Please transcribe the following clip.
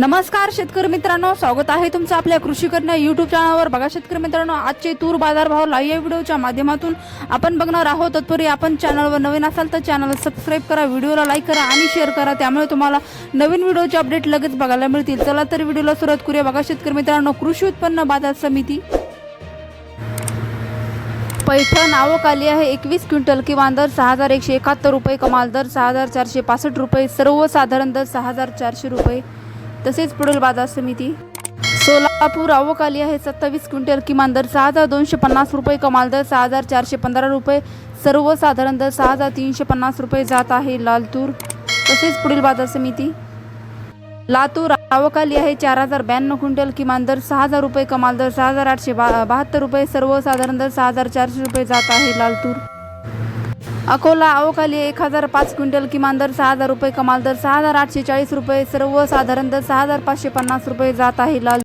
नमस्कार शेतकरी मित्रांनो. स्वागत आहे तुमचं आपल्या कृषी करणं युट्यूब चॅनलवर बघा शेतकरी मित्रांनो आजचे तूर बाजारभाव लाईव्ह व्हिडिओच्या माध्यमातून आपण बघणार आहोत. तत्पूर्वी आपण चॅनलवर नवीन असाल तर चॅनल सबस्क्राईब करा व्हिडिओला लाईक करा आणि शेअर करा. त्यामुळे तुम्हाला नवीन व्हिडिओचे अपडेट लगेच बघायला मिळतील. चला तर व्हिडिओला सुरुवात करूया. बघा शेतकरी मित्रांनो कृषी उत्पन्न बाजार समिती पैठण आवक आली आहे. एकवीस क्विंटल किमान दर सहा हजार एकशे एकाहत्तर रुपये कमाल दर सहा हजार चारशे पासष्ट रुपये सर्वसाधारण दर सहा हजार चारशे रुपये. तसेच पुढील बाजार समिती. सोलापूर आवकाली आहे. सत्तावीस क्विंटल किमान दर सहा हजार दोनशे पन्नास रुपये कमाल दर सहा हजार चारशे पंधरा रुपये. सर्वसाधारण दर सहा हजार तीनशे पन्नास रुपये जात आहे लालतूर. तसेच पुढील बाजार समिती. लातूर आवकाली आहे. चार हजार ब्याण्णव क्विंटल किमान दर सहा हजार रुपये कमाल दर सहा हजार आठशे बा बहात्तर रुपये. सर्वसाधारण दर सहा हजार चारशे रुपये जात आहे लालतूर. अकोला अवकाली एक हजार पाच क्विंटल किमान दर सहा हजार रुपये कमाल दर सहा हजार आठशे चाळीस रुपये सर्वसाधारण दर सहा हजार पाचशे पन्नास रुपये जात आहे. लाल